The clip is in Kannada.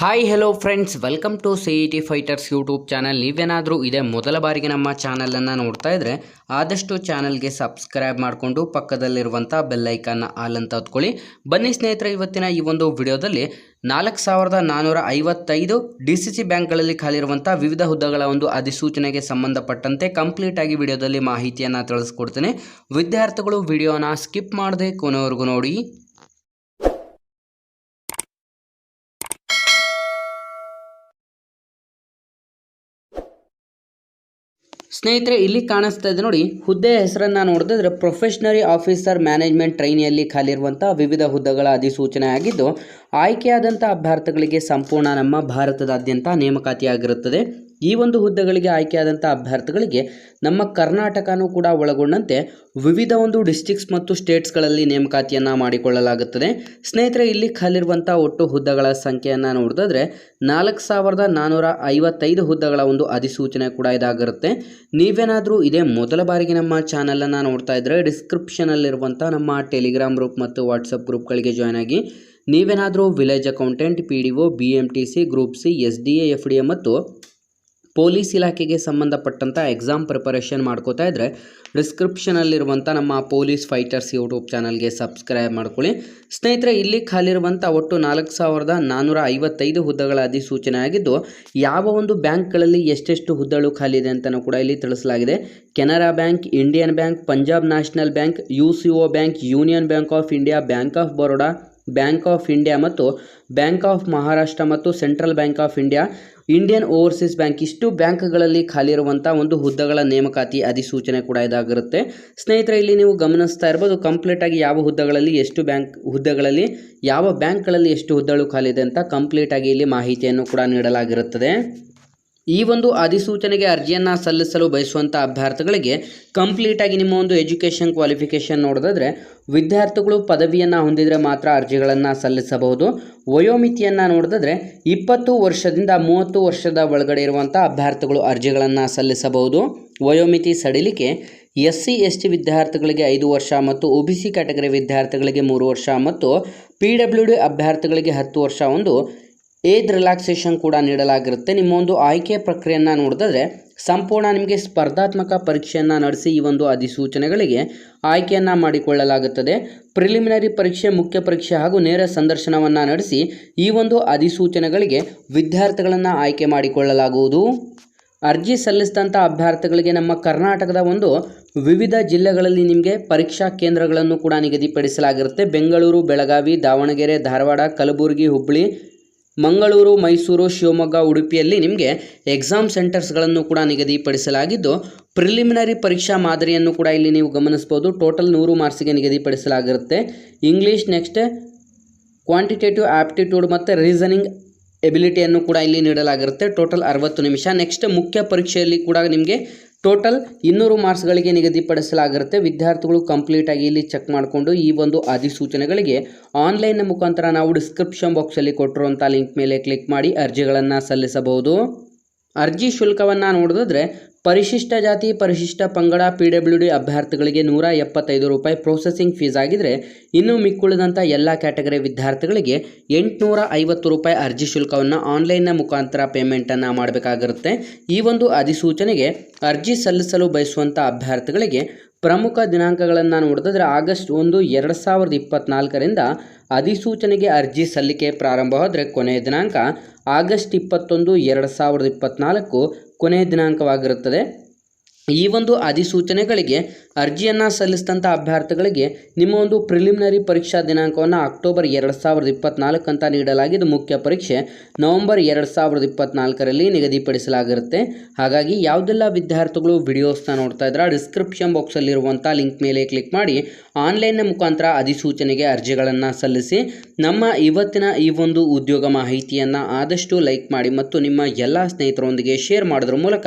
Hi hello friends welcome to C E T fighters YouTube channel ನೀವೇನಾದರೂ ಇದೇ ಮೊದಲ ಬಾರಿಗೆ ನಮ್ಮ ಚಾನಲನ್ನು ನೋಡ್ತಾ ಇದ್ದರೆ ಆದಷ್ಟು ಚಾನಲ್ಗೆ ಸಬ್ಸ್ಕ್ರೈಬ್ ಮಾಡಿಕೊಂಡು ಪಕ್ಕದಲ್ಲಿರುವಂಥ ಬೆಲ್ಲೈಕನ್ನ ಆಲ್ ಅಂತ ಹೊತ್ಕೊಳ್ಳಿ. ಬನ್ನಿ ಸ್ನೇಹಿತರೆ, ಇವತ್ತಿನ ಈ ಒಂದು ವಿಡಿಯೋದಲ್ಲಿ ನಾಲ್ಕು ಸಾವಿರದ ನಾನ್ನೂರ ಐವತ್ತೈದು ಡಿ ಸಿ ಸಿ ಬ್ಯಾಂಕ್ಗಳಲ್ಲಿ ಖಾಲಿರುವಂಥ ವಿವಿಧ ಹುದ್ದೆಗಳ ಒಂದು ಅಧಿಸೂಚನೆಗೆ ಸಂಬಂಧಪಟ್ಟಂತೆ ಕಂಪ್ಲೀಟ್ ಆಗಿ ವಿಡಿಯೋದಲ್ಲಿ ಮಾಹಿತಿಯನ್ನು ತಿಳಿಸ್ಕೊಡ್ತೇನೆ. ವಿದ್ಯಾರ್ಥಿಗಳು ವಿಡಿಯೋನ ಸ್ಕಿಪ್ ಮಾಡದೆ ಕೊನೆವರೆಗೂ ನೋಡಿ. ಸ್ನೇಹಿತರೆ, ಇಲ್ಲಿ ಕಾಣಿಸ್ತಾ ಇದೆ ನೋಡಿ ಹುದ್ದೆಯ ಹೆಸರನ್ನು ನೋಡಿದ್ರೆ ಪ್ರೊಫೆಷನರಿ ಆಫೀಸರ್ ಮ್ಯಾನೇಜ್ಮೆಂಟ್ ಟ್ರೈನಿಯಲ್ಲಿ ಖಾಲಿರುವಂಥ ವಿವಿಧ ಹುದ್ದೆಗಳ ಅಧಿಸೂಚನೆ ಆಗಿದ್ದು ಆಯ್ಕೆಯಾದಂಥ ಅಭ್ಯರ್ಥಿಗಳಿಗೆ ಸಂಪೂರ್ಣ ನಮ್ಮ ಭಾರತದಾದ್ಯಂತ ನೇಮಕಾತಿಯಾಗಿರುತ್ತದೆ. ಈ ಒಂದು ಹುದ್ದೆಗಳಿಗೆ ಆಯ್ಕೆಯಾದಂಥ ಅಭ್ಯರ್ಥಿಗಳಿಗೆ ನಮ್ಮ ಕರ್ನಾಟಕನೂ ಕೂಡ ಒಳಗೊಂಡಂತೆ ವಿವಿಧ ಒಂದು ಡಿಸ್ಟಿಕ್ಸ್ ಮತ್ತು ಸ್ಟೇಟ್ಸ್ಗಳಲ್ಲಿ ನೇಮಕಾತಿಯನ್ನು ಮಾಡಿಕೊಳ್ಳಲಾಗುತ್ತದೆ. ಸ್ನೇಹಿತರೆ, ಇಲ್ಲಿ ಖಾಲಿರುವಂಥ ಒಟ್ಟು ಹುದ್ದೆಗಳ ಸಂಖ್ಯೆಯನ್ನು ನೋಡಿದ್ರೆ ನಾಲ್ಕು ಸಾವಿರದ ನಾನ್ನೂರ ಐವತ್ತೈದು ಹುದ್ದೆಗಳ ಒಂದು ಅಧಿಸೂಚನೆ ಕೂಡ ಇದಾಗಿರುತ್ತೆ. ನೀವೇನಾದರೂ ಇದೇ ಮೊದಲ ಬಾರಿಗೆ ನಮ್ಮ ಚಾನಲನ್ನು ನೋಡ್ತಾ ಇದ್ದರೆ ಡಿಸ್ಕ್ರಿಪ್ಷನಲ್ಲಿರುವಂಥ ನಮ್ಮ ಟೆಲಿಗ್ರಾಮ್ ಗ್ರೂಪ್ ಮತ್ತು ವಾಟ್ಸಪ್ ಗ್ರೂಪ್ಗಳಿಗೆ ಜಾಯ್ನ್ ಆಗಿ ನೀವೇನಾದರೂ village accountant, P D O, B M T C, group C, S D A, F D A ಮತ್ತು ಪೊಲೀಸ್ ಇಲಾಖೆಗೆ ಸಂಬಂಧಪಟ್ಟಂಥ ಎಕ್ಸಾಮ್ ಪ್ರಿಪರೇಷನ್ ಮಾಡ್ಕೋತಾ ಇದ್ದರೆ ಡಿಸ್ಕ್ರಿಪ್ಷನಲ್ಲಿರುವಂಥ ನಮ್ಮ ಪೊಲೀಸ್ ಫೈಟರ್ಸ್ ಯೂಟ್ಯೂಬ್ ಚಾನಲ್ಗೆ ಸಬ್ಸ್ಕ್ರೈಬ್ ಮಾಡ್ಕೊಳ್ಳಿ. ಸ್ನೇಹಿತರೆ, ಇಲ್ಲಿ ಖಾಲಿರುವಂಥ ಒಟ್ಟು ನಾಲ್ಕು ಸಾವಿರದ ನಾನ್ನೂರ ಐವತ್ತೈದು ಹುದ್ದೆಗಳ ಅಧಿಸೂಚನೆ ಆಗಿದ್ದು, ಯಾವ ಒಂದು ಬ್ಯಾಂಕ್ಗಳಲ್ಲಿ ಎಷ್ಟೆಷ್ಟು ಹುದ್ದೆಗಳು ಖಾಲಿ ಇದೆ ಅಂತಲೂ ಕೂಡ ಇಲ್ಲಿ ತಿಳಿಸಲಾಗಿದೆ. Canara bank, Indian bank, Punjab national bank U bank, union bank of India, bank of Baroda bank of India ಮತ್ತು ಬ್ಯಾಂಕ್ ಆಫ್ ಮಹಾರಾಷ್ಟ್ರ ಮತ್ತು central bank of India, Indian overseas bank ಇಷ್ಟು ಬ್ಯಾಂಕ್ಗಳಲ್ಲಿ ಖಾಲಿ ಇರುವಂಥ ಒಂದು ಹುದ್ದೆಗಳ ನೇಮಕಾತಿ ಅಧಿಸೂಚನೆ ಕೂಡ ಇದಾಗಿರುತ್ತೆ. ಸ್ನೇಹಿತರೆ, ಇಲ್ಲಿ ನೀವು ಗಮನಿಸ್ತಾ ಇರ್ಬೋದು ಕಂಪ್ಲೀಟಾಗಿ ಯಾವ ಹುದ್ದೆಗಳಲ್ಲಿ ಎಷ್ಟು ಬ್ಯಾಂಕ್, ಹುದ್ದೆಗಳಲ್ಲಿ ಯಾವ ಬ್ಯಾಂಕ್ಗಳಲ್ಲಿ ಎಷ್ಟು ಹುದ್ದೆಗಳು ಖಾಲಿ ಇದೆ ಅಂತ ಕಂಪ್ಲೀಟಾಗಿ ಇಲ್ಲಿ ಮಾಹಿತಿಯನ್ನು ಕೂಡ ನೀಡಲಾಗಿರುತ್ತದೆ. ಈ ಒಂದು ಅಧಿಸೂಚನೆಗೆ ಅರ್ಜಿಯನ್ನು ಸಲ್ಲಿಸಲು ಬಯಸುವಂಥ ಅಭ್ಯರ್ಥಿಗಳಿಗೆ ಕಂಪ್ಲೀಟಾಗಿ ನಿಮ್ಮ ಒಂದು ಎಜುಕೇಷನ್ ಕ್ವಾಲಿಫಿಕೇಷನ್ ನೋಡಿದ್ರೆ ವಿದ್ಯಾರ್ಥಿಗಳು ಪದವಿಯನ್ನು ಹೊಂದಿದರೆ ಮಾತ್ರ ಅರ್ಜಿಗಳನ್ನು ಸಲ್ಲಿಸಬಹುದು. ವಯೋಮಿತಿಯನ್ನು ನೋಡಿದ್ರೆ ಇಪ್ಪತ್ತು ವರ್ಷದಿಂದ ಮೂವತ್ತು ವರ್ಷದ ಒಳಗಡೆ ಇರುವಂಥ ಅಭ್ಯರ್ಥಿಗಳು ಅರ್ಜಿಗಳನ್ನು ಸಲ್ಲಿಸಬಹುದು. ವಯೋಮಿತಿ ಸಡಿಲಿಕೆ ಎಸ್ ಸಿ ಎಸ್ ಟಿ ವಿದ್ಯಾರ್ಥಿಗಳಿಗೆ ಐದು ವರ್ಷ ಮತ್ತು ಒ ಬಿ ಸಿ ಕ್ಯಾಟಗರಿ ವಿದ್ಯಾರ್ಥಿಗಳಿಗೆ ಮೂರು ವರ್ಷ ಮತ್ತು ಪಿ ಡಬ್ಲ್ಯೂ ಡಿ ಅಭ್ಯರ್ಥಿಗಳಿಗೆ ಹತ್ತು ವರ್ಷ ಒಂದು ಏಜ್ ರಿಲ್ಯಾಕ್ಸೇಷನ್ ಕೂಡ ನೀಡಲಾಗಿರುತ್ತೆ. ನಿಮ್ಮ ಒಂದು ಆಯ್ಕೆ ಪ್ರಕ್ರಿಯೆಯನ್ನು ನೋಡಿದ್ರೆ ಸಂಪೂರ್ಣ ನಿಮಗೆ ಸ್ಪರ್ಧಾತ್ಮಕ ಪರೀಕ್ಷೆಯನ್ನು ನಡೆಸಿ ಈ ಒಂದು ಅಧಿಸೂಚನೆಗಳಿಗೆ ಆಯ್ಕೆಯನ್ನು ಮಾಡಿಕೊಳ್ಳಲಾಗುತ್ತದೆ. ಪ್ರಿಲಿಮಿನರಿ ಪರೀಕ್ಷೆ, ಮುಖ್ಯ ಪರೀಕ್ಷೆ ಹಾಗೂ ನೇರ ಸಂದರ್ಶನವನ್ನು ನಡೆಸಿ ಈ ಒಂದು ಅಧಿಸೂಚನೆಗಳಿಗೆ ವಿದ್ಯಾರ್ಥಿಗಳನ್ನು ಆಯ್ಕೆ ಮಾಡಿಕೊಳ್ಳಲಾಗುವುದು. ಅರ್ಜಿ ಸಲ್ಲಿಸಿದಂಥ ಅಭ್ಯರ್ಥಿಗಳಿಗೆ ನಮ್ಮ ಕರ್ನಾಟಕದ ಒಂದು ವಿವಿಧ ಜಿಲ್ಲೆಗಳಲ್ಲಿ ನಿಮಗೆ ಪರೀಕ್ಷಾ ಕೇಂದ್ರಗಳನ್ನು ಕೂಡ ನಿಗದಿಪಡಿಸಲಾಗಿರುತ್ತೆ. ಬೆಂಗಳೂರು, ಬೆಳಗಾವಿ, ದಾವಣಗೆರೆ, ಧಾರವಾಡ, ಕಲಬುರಗಿ ಹುಬ್ಬಳ್ಳಿ ಮಂಗಳೂರು, ಮೈಸೂರು, ಶಿವಮೊಗ್ಗ, ಉಡುಪಿಯಲ್ಲಿ ನಿಮಗೆ ಎಕ್ಸಾಮ್ ಸೆಂಟರ್ಸ್ಗಳನ್ನು ಕೂಡ ನಿಗದಿಪಡಿಸಲಾಗಿದ್ದು ಪ್ರಿಲಿಮಿನರಿ ಪರೀಕ್ಷಾ ಮಾದರಿಯನ್ನು ಕೂಡ ಇಲ್ಲಿ ನೀವು ಗಮನಿಸ್ಬೋದು. ಟೋಟಲ್ ನೂರು ಮಾರ್ಕ್ಸಿಗೆ ನಿಗದಿಪಡಿಸಲಾಗಿರುತ್ತೆ. ಇಂಗ್ಲೀಷ್ ನೆಕ್ಸ್ಟ್ ಕ್ವಾಂಟಿಟೇಟಿವ್ ಆಪ್ಟಿಟ್ಯೂಡ್ ಮತ್ತು ರೀಸನಿಂಗ್ ಎಬಿಲಿಟಿಯನ್ನು ಕೂಡ ಇಲ್ಲಿ ನೀಡಲಾಗಿರುತ್ತೆ. ಟೋಟಲ್ ಅರವತ್ತು ನಿಮಿಷ. ನೆಕ್ಸ್ಟ್ ಮುಖ್ಯ ಪರೀಕ್ಷೆಯಲ್ಲಿ ಕೂಡ ನಿಮಗೆ ಟೋಟಲ್ ಇನ್ನೂರು ಮಾರ್ಕ್ಸ್ಗಳಿಗೆ ನಿಗದಿಪಡಿಸಲಾಗಿರುತ್ತೆ. ವಿದ್ಯಾರ್ಥಿಗಳು ಕಂಪ್ಲೀಟಾಗಿ ಇಲ್ಲಿ ಚೆಕ್ ಮಾಡಿಕೊಂಡು ಈ ಒಂದು ಅಧಿಸೂಚನೆಗಳಿಗೆ ಆನ್ಲೈನ್ ಮುಖಾಂತರ ನಾವು ಡಿಸ್ಕ್ರಿಪ್ಷನ್ ಬಾಕ್ಸಲ್ಲಿ ಕೊಟ್ಟಿರುವಂಥ ಲಿಂಕ್ ಮೇಲೆ ಕ್ಲಿಕ್ ಮಾಡಿ ಅರ್ಜಿಗಳನ್ನು ಸಲ್ಲಿಸಬಹುದು. ಅರ್ಜಿ ಶುಲ್ಕವನ್ನು ನೋಡಿದ್ರೆ ಪರಿಶಿಷ್ಟ ಜಾತಿ, ಪರಿಶಿಷ್ಟ ಪಂಗಡ, ಪಿ ಡಬ್ಲ್ಯೂ ಡಿ ಅಭ್ಯರ್ಥಿಗಳಿಗೆ ನೂರ ಎಪ್ಪತ್ತೈದು ರೂಪಾಯಿ ಪ್ರೊಸೆಸಿಂಗ್ ಫೀಸ್ ಆಗಿದ್ದರೆ ಇನ್ನು ಮಿಕ್ಕುಳಿದಂಥ ಎಲ್ಲ ಕ್ಯಾಟಗರಿ ವಿದ್ಯಾರ್ಥಿಗಳಿಗೆ ಎಂಟುನೂರ ಐವತ್ತು ರೂಪಾಯಿ ಅರ್ಜಿ ಶುಲ್ಕವನ್ನು ಆನ್ಲೈನ್ನ ಮುಖಾಂತರ ಪೇಮೆಂಟನ್ನು ಮಾಡಬೇಕಾಗಿರುತ್ತೆ. ಈ ಒಂದು ಅಧಿಸೂಚನೆಗೆ ಅರ್ಜಿ ಸಲ್ಲಿಸಲು ಬಯಸುವಂಥ ಅಭ್ಯರ್ಥಿಗಳಿಗೆ ಪ್ರಮುಖ ದಿನಾಂಕಗಳನ್ನು ನೋಡಿದ್ರೆ ಆಗಸ್ಟ್ ಒಂದು, ಎರಡು ಸಾವಿರದ ಇಪ್ಪತ್ತ್ನಾಲ್ಕರಿಂದ ಅಧಿಸೂಚನೆಗೆ ಅರ್ಜಿ ಸಲ್ಲಿಕೆ ಪ್ರಾರಂಭವಾದರೆ ಕೊನೆಯ ದಿನಾಂಕ ಆಗಸ್ಟ್ ಇಪ್ಪತ್ತೊಂದು, ಎರಡು ಸಾವಿರದ ಇಪ್ಪತ್ತ್ನಾಲ್ಕು ಕೊನೆಯ ದಿನಾಂಕವಾಗಿರುತ್ತದೆ. ಈ ಒಂದು ಅಧಿಸೂಚನೆಗಳಿಗೆ, ಅರ್ಜಿಯನ್ನು ಸಲ್ಲಿಸಿದಂಥ ಅಭ್ಯರ್ಥಿಗಳಿಗೆ ನಿಮ್ಮ ಒಂದು ಪ್ರಿಲಿಮಿನರಿ ಪರೀಕ್ಷಾ ದಿನಾಂಕವನ್ನು ಅಕ್ಟೋಬರ್ ಎರಡು ಸಾವಿರದ ಇಪ್ಪತ್ನಾಲ್ಕಂತ ನೀಡಲಾಗಿದ್ದು, ಮುಖ್ಯ ಪರೀಕ್ಷೆ ನವೆಂಬರ್ ಎರಡು ಸಾವಿರದ ಇಪ್ಪತ್ನಾಲ್ಕರಲ್ಲಿ ನಿಗದಿಪಡಿಸಲಾಗಿರುತ್ತೆ. ಹಾಗಾಗಿ ಯಾವುದೆಲ್ಲ ವಿದ್ಯಾರ್ಥಿಗಳು ವಿಡಿಯೋಸ್ನ ನೋಡ್ತಾ ಇದ್ರೆ ಡಿಸ್ಕ್ರಿಪ್ಷನ್ ಬಾಕ್ಸಲ್ಲಿರುವಂಥ ಲಿಂಕ್ ಮೇಲೆ ಕ್ಲಿಕ್ ಮಾಡಿ ಆನ್ಲೈನ್ನ ಮುಖಾಂತರ ಅಧಿಸೂಚನೆಗೆ ಅರ್ಜಿಗಳನ್ನು ಸಲ್ಲಿಸಿ, ನಮ್ಮ ಇವತ್ತಿನ ಈ ಒಂದು ಉದ್ಯೋಗ ಮಾಹಿತಿಯನ್ನು ಆದಷ್ಟು ಲೈಕ್ ಮಾಡಿ ಮತ್ತು ನಿಮ್ಮ ಎಲ್ಲ ಸ್ನೇಹಿತರೊಂದಿಗೆ ಶೇರ್ ಮಾಡೋದ್ರ ಮೂಲಕ